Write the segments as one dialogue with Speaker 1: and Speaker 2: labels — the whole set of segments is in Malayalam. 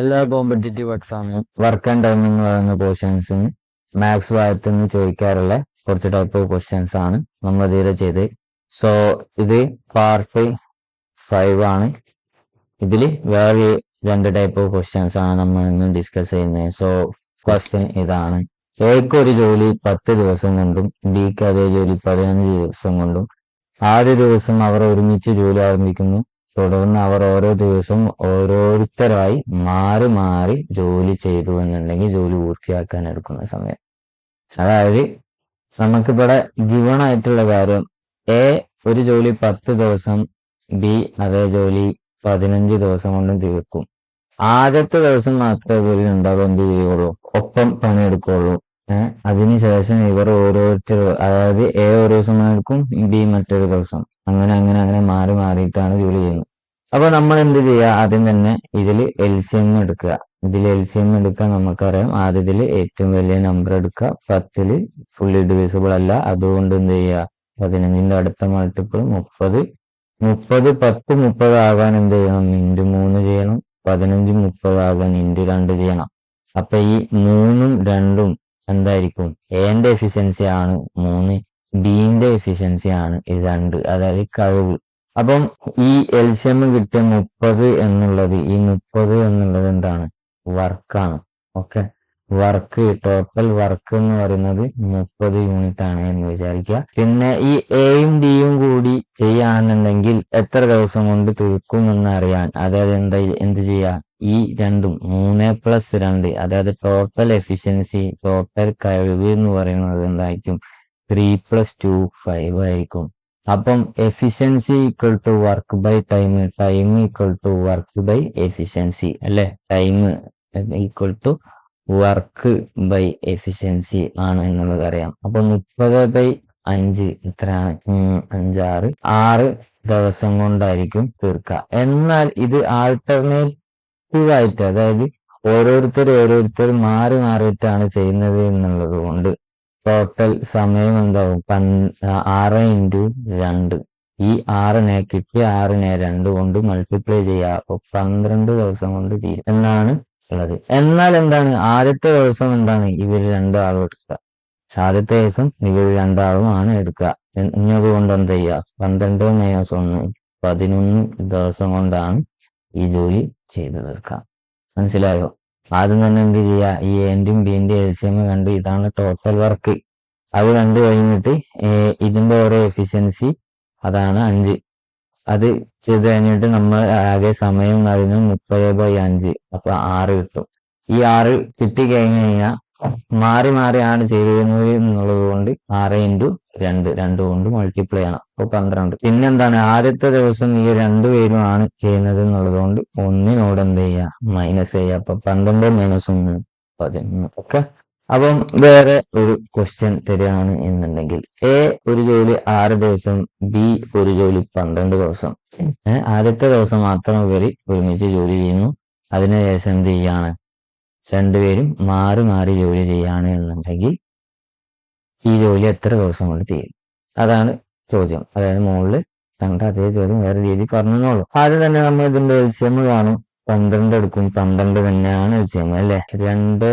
Speaker 1: എല്ലാ കോമ്പറ്റേറ്റീവ് എക്സാമിനും വർക്ക് ആൻഡ് ടൈം എന്ന് പറയുന്ന പോർഷൻസും മാത്സ് ഭാഗത്തു നിന്ന് ചോദിക്കാറുള്ള കുറച്ച് ടൈപ്പ് ക്വസ്റ്റ്യൻസ് ആണ് നമ്മൾ ഇതിൽ ചെയ്ത് സോ ഇത് പാർട്ട് ഫൈവ് ആണ്. ഇതിൽ വേറെ രണ്ട് ടൈപ്പ് ക്വസ്റ്റ്യൻസ് ആണ് നമ്മൾ ഇന്ന് ഡിസ്കസ് ചെയ്യുന്നത്. സോ ക്വസ്റ്റ്യൻ ഇതാണ്. എക്ക് ഒരു ജോലി പത്ത് ദിവസം കൊണ്ടും ബിക്ക് അതേ ജോലി പതിനഞ്ച് ദിവസം കൊണ്ടും. ആദ്യ ദിവസം അവർ ഒരുമിച്ച് ജോലി ആരംഭിക്കുന്നു. തുടർന്ന് അവർ ഓരോ ദിവസവും ഓരോരുത്തരായി മാറി മാറി ജോലി ചെയ്തു എന്നുണ്ടെങ്കിൽ ജോലി പൂർത്തിയാക്കാൻ എടുക്കുന്ന സമയം. അതായത് നമുക്കിവിടെ ജീവനായിട്ടുള്ള കാര്യം എ ഒരു ജോലി പത്ത് ദിവസം ബി അതേ ജോലി പതിനഞ്ച് ദിവസം കൊണ്ടും തീർക്കും. ആദ്യത്തെ ദിവസം മാത്രമേ ജോലി ഉണ്ടാവും എന്ത് ചെയ്യുള്ളൂ? ഒപ്പം പണിയെടുക്കുള്ളൂ അതിനുശേഷം ഇവർ ഓരോരുത്തർ അതായത് എ ഒരു ദിവസം എടുക്കും ബി മറ്റൊരു ദിവസം. അങ്ങനെ അങ്ങനെ അങ്ങനെ മാറി മാറിയിട്ടാണ് ജോലി ചെയ്യുന്നത്. അപ്പൊ നമ്മൾ എന്ത് ചെയ്യുക? ആദ്യം തന്നെ ഇതിൽ എൽ സി എം എടുക്കുക. ഇതിൽ എൽ സി എം എടുക്കാൻ നമുക്കറിയാം. ആദ്യത്തിൽ ഏറ്റവും വലിയ നമ്പർ എടുക്കുക. പത്തിൽ ഫുള്ളി ഡിവിസിബിൾ അല്ല. അതുകൊണ്ട് എന്ത് ചെയ്യുക? പതിനഞ്ചിന്റെ അടുത്ത മൾട്ടിപ്പിൾ മുപ്പത്. മുപ്പത് പത്ത് മുപ്പത് ആകാൻ എന്ത് ചെയ്യണം? ഇന്റു മൂന്ന് ചെയ്യണം. പതിനഞ്ച് മുപ്പത് ആകാൻ ഇന്റു രണ്ട് ചെയ്യണം. അപ്പൊ ഈ മൂന്നും രണ്ടും എന്തായിരിക്കും? എന്റെ എഫിഷ്യൻസി ആണ് മൂന്ന് ബീന്റെ എഫിഷ്യൻസി ആണ് രണ്ട്. അതായത് കഴിവ്. അപ്പം ഈ എൽ സി എം കിട്ടിയ മുപ്പത് എന്നുള്ളത് ഈ മുപ്പത് എന്നുള്ളത് എന്താണ്? വർക്കാണ് ഓക്കെ വർക്ക് ടോട്ടൽ വർക്ക് എന്ന് പറയുന്നത് മുപ്പത് യൂണിറ്റ് ആണ് എന്ന് വിചാരിക്കുക. പിന്നെ ഈ എയും ഡിയും കൂടി ചെയ്യാന്നുണ്ടെങ്കിൽ എത്ര ദിവസം കൊണ്ട് തീർക്കും എന്ന് അറിയാൻ അതായത് എന്താ എന്ത് ചെയ്യാ? ഈ രണ്ടും മൂന്ന് പ്ലസ് രണ്ട് അതായത് ടോട്ടൽ എഫിഷ്യൻസി ടോട്ടൽ കഴിവ് എന്ന് പറയുന്നത് എന്തായിരിക്കും? ത്രീ പ്ലസ് ടു ഫൈവ് ആയിരിക്കും. അപ്പം efficiency equal to work by time time equal to work by efficiency അല്ലെ? Time equal to work by efficiency ആണ് എന്നുള്ളത് അറിയാം. അപ്പൊ മുപ്പത് ബൈ അഞ്ച് എത്രയാണ് അഞ്ചാറ്. ആറ് ദിവസം കൊണ്ടായിരിക്കും തീർക്കുക. എന്നാൽ ഇത് ആൾട്ടർനേറ്റീവ് ആയിട്ട് അതായത് ഓരോരുത്തർ ഓരോരുത്തർ മാറി മാറിയിട്ടാണ് ചെയ്യുന്നത് എന്നുള്ളത് കൊണ്ട് ടോട്ടൽ സമയം എന്താവും? പൻ ആറ് ഇന്റു രണ്ട്. ഈ ആറിനെ കിട്ടിയ ആറിനെ രണ്ട് കൊണ്ട് മൾട്ടിപ്ലൈ ചെയ്യുക അപ്പൊ പന്ത്രണ്ട് ദിവസം കൊണ്ട് തീരും. എന്നാണ് ഉള്ളത്. എന്നാൽ എന്താണ്? ആദ്യത്തെ ദിവസം എന്താണ്? ഇവർ രണ്ടാളും എടുക്കുക. ആദ്യത്തെ ദിവസം ഇവർ രണ്ടാളും ആണ് എടുക്കുക. ഇനി അതുകൊണ്ട് എന്ത് ചെയ്യുക? പന്ത്രണ്ട് മൈനസ് ഒന്ന് പതിനൊന്ന് ദിവസം കൊണ്ടാണ് ഈ ജോലി ചെയ്തു തീർക്കുക. മനസ്സിലായോ? ആദ്യം തന്നെ എന്ത് ചെയ്യുക? ഈ എന്റെയും ബിന്റെ എൽസിയും കണ്ട് ഇതാണ് ടോട്ടൽ വർക്ക് അത് കണ്ടു കഴിഞ്ഞിട്ട് ഇതിന്റെ ഓരോ എഫിഷ്യൻസി അതാണ് അഞ്ച്. അത് ചെയ്ത് കഴിഞ്ഞിട്ട് നമ്മൾ ആകെ സമയം പറയുന്നത് മുപ്പത് ബൈ അഞ്ച്. അപ്പൊ ആറ് കിട്ടും. ഈ ആറ് കിട്ടി കഴിഞ്ഞു കഴിഞ്ഞാൽ മാറി മാറിയാണ് ചെയ്തിരുന്നത് എന്നുള്ളത് കൊണ്ട് ആറ് ഇന്റു രണ്ട്. രണ്ട് കൊണ്ട് മൾട്ടിപ്ലൈ ചെയ്യണം. അപ്പൊ പന്ത്രണ്ട്. പിന്നെന്താണ്? ആദ്യത്തെ ദിവസം ഈ രണ്ടുപേരും ആണ് ചെയ്യുന്നത് എന്നുള്ളത് കൊണ്ട് ഒന്നിനോട് എന്ത് ചെയ്യുക? മൈനസ് ചെയ്യുക. അപ്പൊ പന്ത്രണ്ട് മൈനസ് ഒന്ന്. പതിനൊന്ന്. ഓക്കെ? അപ്പം വേറെ ഒരു ക്വസ്റ്റ്യൻ തരികയാണ് എന്നുണ്ടെങ്കിൽ എ ഒരു ജോലി ആറ് ദിവസം ബി ഒരു ജോലി പന്ത്രണ്ട് ദിവസം. ആദ്യത്തെ ദിവസം മാത്രം ഇവർ ഒരുമിച്ച് ജോലി ചെയ്യുന്നു. അതിനുശേഷം എന്ത് ചെയ്യാണ്? രണ്ടുപേരും മാറി മാറി ജോലി ചെയ്യാണ് എന്നുണ്ടെങ്കിൽ ഈ ജോലി എത്ര ദിവസം കൊണ്ട് തീരും? അതാണ് ചോദ്യം. അതായത് മുകളിൽ കണ്ട അതേ ചോദ്യം വേറെ രീതി പറഞ്ഞെന്നുള്ളൂ ആദ്യം തന്നെ നമ്മൾ ഇതിന്റെ എൽസിയം കാണും. പന്ത്രണ്ട് എടുക്കും. പന്ത്രണ്ട് തന്നെയാണ് എൽസിയം അല്ലെ? രണ്ട്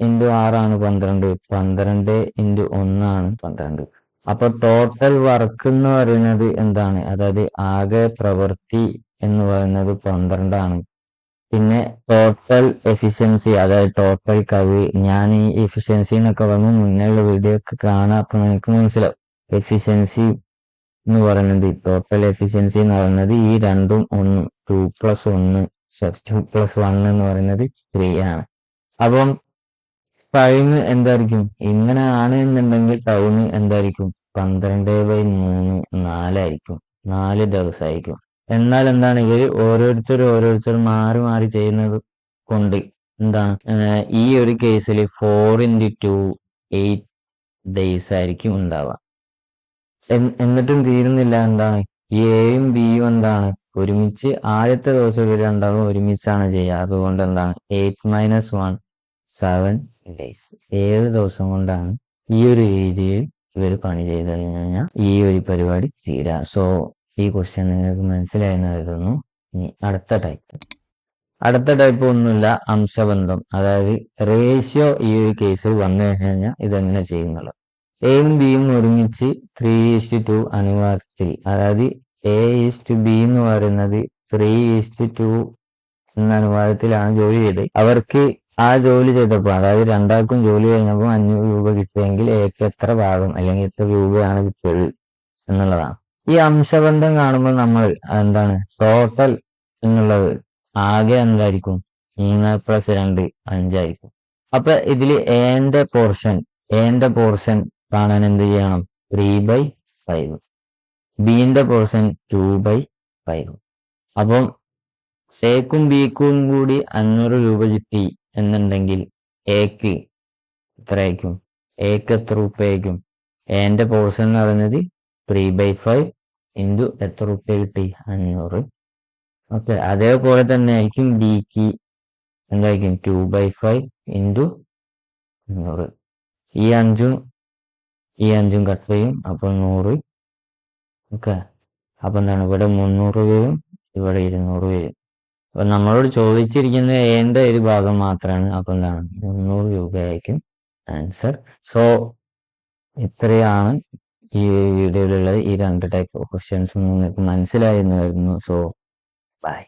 Speaker 1: ഇന്റു ആറാണ് പന്ത്രണ്ട്. പന്ത്രണ്ട് ഇന്റു ഒന്നാണ് പന്ത്രണ്ട്. അപ്പൊ ടോട്ടൽ വർക്ക് എന്ന് പറയുന്നത് എന്താണ്? അതായത് ആകെ പ്രവൃത്തി എന്ന് പറയുന്നത് പന്ത്രണ്ടാണ് പിന്നെ ടോട്ടൽ എഫിഷ്യൻസി അതായത് ടോട്ടൽ കഴിവ്. ഞാൻ ഈ എഫിഷ്യൻസി എന്നൊക്കെ പറയുമ്പോൾ മുന്നേയുള്ള വീഡിയോ ഒക്കെ കാണാം. അപ്പൊ നിങ്ങൾക്ക് മനസ്സിലാവും. എഫിഷ്യൻസി എന്ന് പറയുന്നത് ടോട്ടൽ എഫിഷ്യൻസി എന്ന് പറയുന്നത് ഈ രണ്ടും ഒന്ന് ടു പ്ലസ് ഒന്ന് ടു പ്ലസ് വൺ എന്ന് പറയുന്നത് ത്രീ ആണ്. അപ്പം ടൈം എന്തായിരിക്കും? ഇങ്ങനെ ആണ് എന്നുണ്ടെങ്കിൽ ടൈം എന്തായിരിക്കും? പന്ത്രണ്ട് ബൈ മൂന്ന് നാലായിരിക്കും. നാല് ദിവസമായിരിക്കും. എന്നാൽ എന്താണ്? ഇവർ ഓരോരുത്തർ ഓരോരുത്തർ മാറി മാറി ചെയ്യുന്നത് കൊണ്ട് എന്താണ് ഈ ഒരു കേസിൽ four into two eight days ആയിരിക്കും ഉണ്ടാവുക. എന്നിട്ടും തീരുന്നില്ല എന്താണ്? എയും ബിയും എന്താണ്? ഒരുമിച്ച് ആദ്യത്തെ ദിവസം ഇവർ രണ്ടാളും ഒരുമിച്ചാണ് ചെയ്യുക. അതുകൊണ്ട് എന്താണ്? Eight minus one seven days ഏഴ് ദിവസം കൊണ്ടാണ് ഈ ഒരു രീതിയിൽ ഇവർ പണി ചെയ്ത് കഴിഞ്ഞാൽ ഈ ഒരു പരിപാടി തീരാ. സോ ഈ ക്വസ്റ്റ്യൻ നിങ്ങൾക്ക് മനസ്സിലായെന്ന് കരുതുന്നു ഇനി അടുത്ത ടൈപ്പ് അടുത്ത ടൈപ്പ് ഒന്നുമില്ല അംശബന്ധം. അതായത് റേഷ്യോ ഈ ഒരു കേസിൽ വന്നു കഴിഞ്ഞാൽ ഇതെങ്ങനെ ചെയ്യുന്നുള്ളത് എയും ബിയും ഒരുമിച്ച് ത്രീ ഈസ്റ്റ് ടു അനുപാതത്തിൽ. അതായത് എ ഈസ്റ്റ് ബി എന്ന് പറയുന്നത് ത്രീ ഈസ്റ്റ് ടു എന്ന അനുവാദത്തിലാണ് ജോലി ചെയ്തത്. അവർക്ക് ആ ജോലി ചെയ്തപ്പോൾ അതായത് രണ്ടാൾക്കും ജോലി കഴിഞ്ഞപ്പോൾ അഞ്ഞൂറ് രൂപ കിട്ടിയെങ്കിൽ എക്ക് എത്ര ഭാഗം അല്ലെങ്കിൽ എത്ര രൂപയാണ് കിട്ടിയത് എന്നുള്ളതാണ്. ഈ അംശബന്ധം കാണുമ്പോൾ നമ്മൾ എന്താണ് ടോട്ടൽ എന്നുള്ളത് ആകെ എന്തായിരിക്കും? മൂന്ന് പ്ലസ് രണ്ട് അഞ്ചായിരിക്കും. അപ്പൊ ഇതിൽ എന്റെ പോർഷൻ എന്റെ പോർഷൻ കാണാൻ എന്ത് ചെയ്യണം? ത്രീ ബൈ ഫൈവ് ബിന്റെ പോർഷൻ ടു ബൈ ഫൈവ് അപ്പം എക്കും ബിക്കും കൂടി അഞ്ഞൂറ് രൂപ കിട്ടി. എന്നുണ്ടെങ്കിൽ എക്ക് ഇത്രയ്ക്കും എക്ക് എത്ര രൂപയായിരിക്കും? എന്റെ പോർഷൻ എന്ന് പറയുന്നത് ത്രീ ബൈ ഫൈവ് ഇന്റു എത്ര രൂപ കിട്ടി? അഞ്ഞൂറ്. ഓക്കെ അതേപോലെ തന്നെ ആയിരിക്കും ഡിക്ക് എന്തായിരിക്കും? ടു ബൈ ഫൈവ് ഇന്റു അഞ്ഞൂറ്. ഈ അഞ്ചും ഈ അഞ്ചും കട്ട് ചെയ്യും. അപ്പോൾ നൂറ്. ഓക്കെ അപ്പൊ എന്താണ്? ഇവിടെ മുന്നൂറ് വരും ഇവിടെ ഇരുന്നൂറ് വരും. അപ്പൊ നമ്മളോട് ചോദിച്ചിരിക്കുന്നത് എന്റെ ഒരു ഭാഗം മാത്രമാണ് അപ്പൊ എന്താണ്? മുന്നൂറ് രൂപയായിരിക്കും ആൻസർ സോ ഇത്രയാണ് ഈ വീഡിയോയിലുള്ളത്. ഈ രണ്ട് ടൈപ്പ് ക്വസ്റ്റ്യൻസ് നിങ്ങൾക്ക് മനസ്സിലായിരുന്നു സോ ബൈ